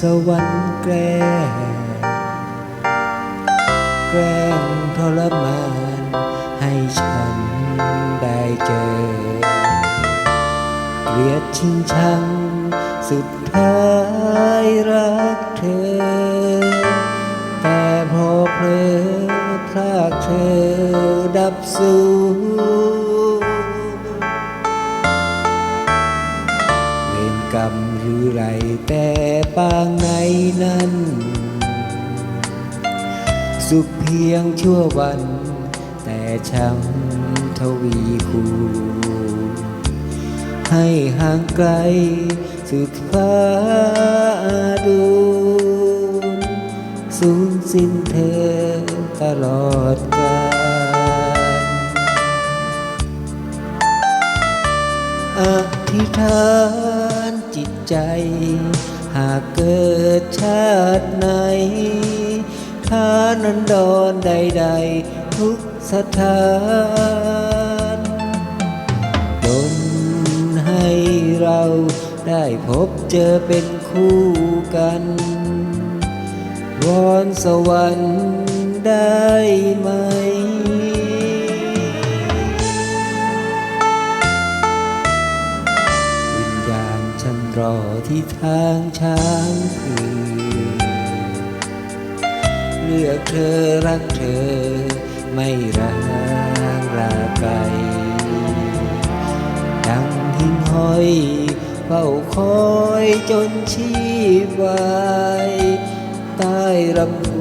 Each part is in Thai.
สวรรค์แกล้งแกล้งทรมานให้ฉันได้เจอ เกลียดชิงชังสุดท้ายรักเธอางไหนนั้น สุขเพียงชั่ววัน แต่ช้ำทวีคูณให้ห่างไกลสุดฟ้าดูสูญสิ้นเธอตลอดกาลอธิษฐานจิตใจากเกิดชาติไหนทานันดรใด ๆ ทุกสถานดนให้เราได้พบเจอเป็นคู่กัน วอนสวรรค์ได้ไหม ที่ทางช้างคืนเลือกเธอรักเธอไม่ร้างราไกลดังหิ่งห้อยเฝ้าคอยจนชีวายใต้ลำพู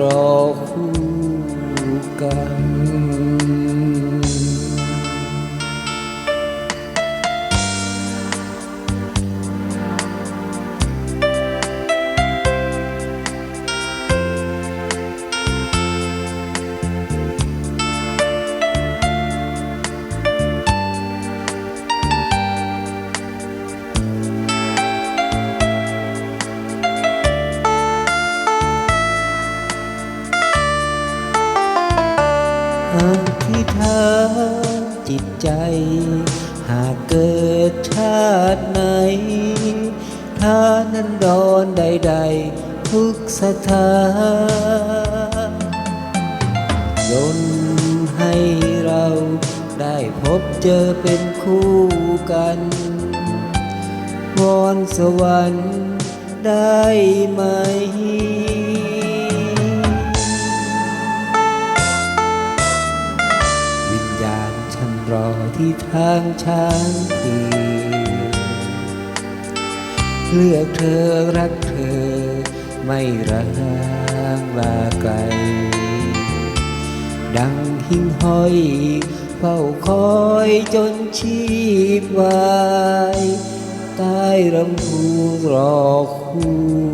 รอคู่กัน อธิษฐานจิตใจ หากเกิดชาติไหนทานันดรใด ๆ ทุกสถานยนให้เราได้พบเจอเป็นคู่กันวอนสวรรค์ได้ไหม ที่ทางช้างคืนเลือกเธอรักเธอ ไม่ร้างลาไกล ดังหิ่งห้อยเฝ้าคอยจนชีพวายใต้ลำพูรอคู่